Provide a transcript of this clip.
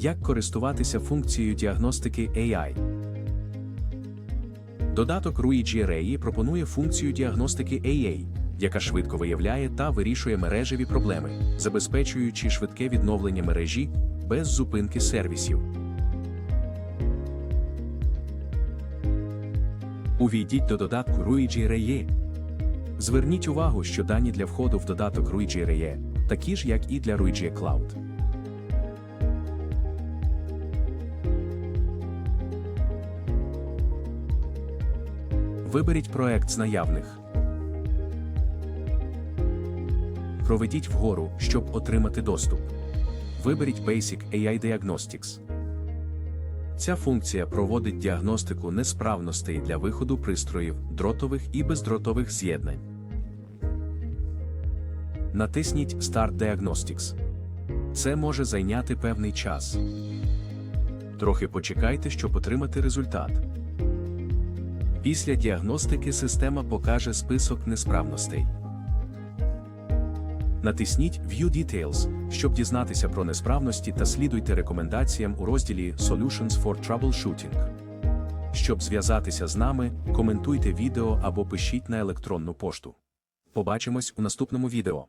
Як користуватися функцією діагностики AI? Додаток Ruigi Array пропонує функцію діагностики AA, яка швидко виявляє та вирішує мережеві проблеми, забезпечуючи швидке відновлення мережі без зупинки сервісів. Увійдіть до додатку Ruigi Array. Зверніть увагу, що дані для входу в додаток Ruigi Array такі ж, як і для Ruigi Cloud. Виберіть проект з наявних. Проведіть вгору, щоб отримати доступ. Виберіть Basic AI Diagnostics. Ця функція проводить діагностику несправностей для виходу пристроїв дротових і бездротових з'єднань. Натисніть Start Diagnostics. Це може зайняти певний час. Трохи почекайте, щоб отримати результат. Після діагностики система покаже список несправностей. Натисніть View Details, щоб дізнатися про несправності та слідуйте рекомендаціям у розділі Solutions for Troubleshooting. Щоб зв'язатися з нами, коментуйте відео або пишіть на електронну пошту. Побачимось у наступному відео.